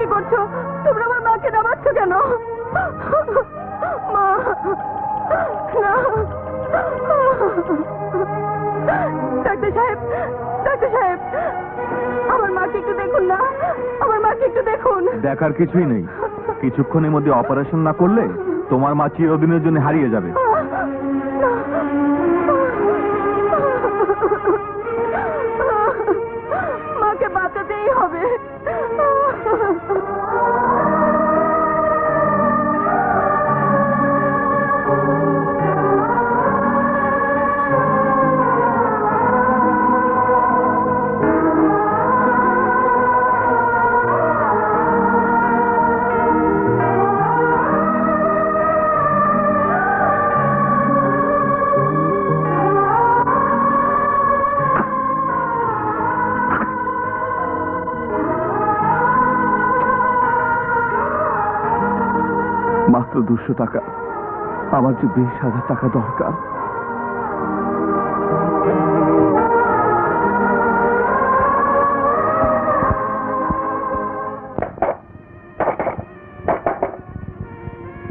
কি করছ? তোমরা আমার মাকে নামাচ্ছ কেন? ডাক্তার সাহেব ডাক্তার সাহেব, আমার মাকে একটু দেখুন না। আমার মাকে একটু দেখুন। দেখার কিছুই নেই। কিছুক্ষণের মধ্যে অপারেশন না করলে তোমার মা চিরদিনের জন্য হারিয়ে যাবে। মাত্র দুশো টাকা। আমার যে বিশ হাজার টাকা দরকার।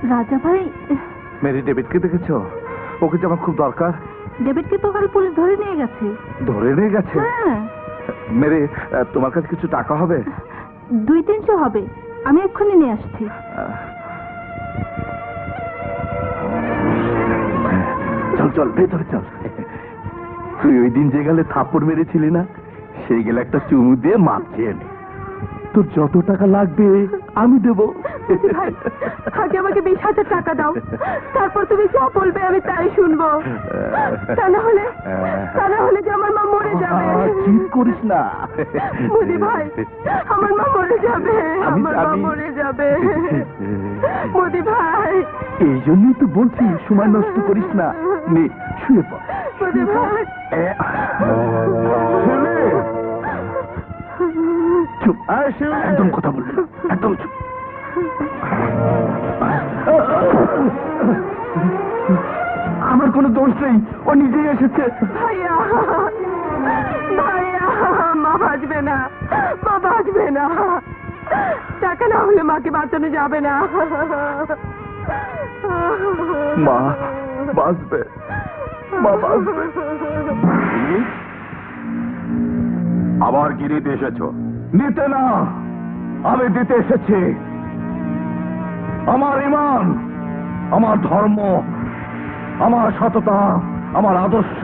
রাজা ভাই মেরি ডেভিডকে দেখেছ? ওকে যে আমার খুব দরকার। ডেভিডকে তো কাল পুলিশ ধরে নিয়ে গেছে। ধরে নিয়ে গেছে? হ্যাঁ। মেরে তোমার কাছে কিছু টাকা হবে? দুই তিনশো হবে। আমি এক্ষুনি নিয়ে আসছি। চল চল, ভেতরে চল। তুই ওই দিন যে গেলে থাপ্পড় মেরেছিলি না, সেই গেলে একটা চুমু দিয়ে মাপ চেয়ে নে। তোর যত টাকা লাগবে, আমি দেবো। আগে আমাকে বিশ হাজার টাকা দাও। তারপর তুমি যা বলবে আমি তাই শুনব। তা না হলে তা না হলে যে আমার চিৎ করিস না। মুদি ভাই আমার মা মরে যাবে আমার মা মরে যাবে। মুদি ভাই। এই জন্যই তো বলছি সময় নষ্ট করিস না। নে শুয়ে পড়। মুদি ভাই! চুপ। একদম কথা বলবি একদম চুপ। আমার কোনো দোষ নেই। ও নিজেই এসেছে। ভাইয়া। ভাইয়া টাকা না হলে মাকে বাঁচানো যাবে না। মা বাঁচবে মা বাঁচবে। আবার কি নিতে এসেছ? নিতে না, আমি দিতে এসেছি। আমার ইমান, আমার ধর্ম, আমার সততা, আমার আদর্শ।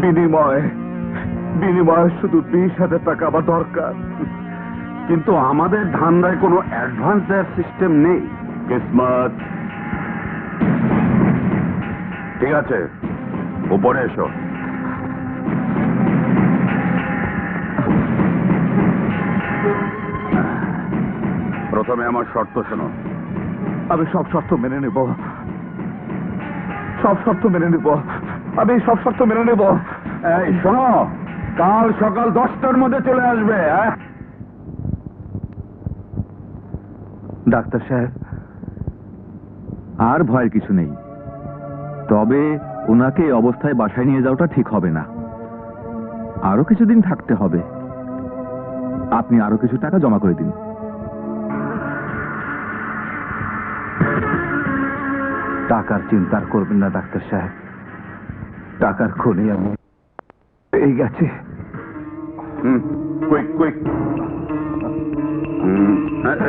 বিনিময়। বিনিময় শুধু বিশ হাজার টাকা আমার দরকার। কিন্তু আমাদের ধান্দায় কোনো অ্যাডভান্স দেওয়ার সিস্টেম নেই। কিসমত। ঠিক আছে উপরে এসো। প্রথমে আমার শর্ত শোনো। আমি সব শর্ত মেনে নেব। সব শর্ত মেনে নেব। আমি সব শর্ত মেনে নেব। এই শোনো কাল সকাল দশটার মধ্যে চলে আসবে হ্যাঁ? ডাক্তার সাহেব আর ভয়ের কিছু নেই। তবে ওনাকে অবস্থায় বাসায় নিয়ে যাওয়াটা ঠিক হবে না। আরও কিছুদিন থাকতে হবে। আপনি আরও কিছু টাকা জমা করে দিন। টাকার চিন্তা করবেন না ডাক্তার সাহেব। টাকার খনি আমি। পেয়ে গেছি। হুম কুইক কুইক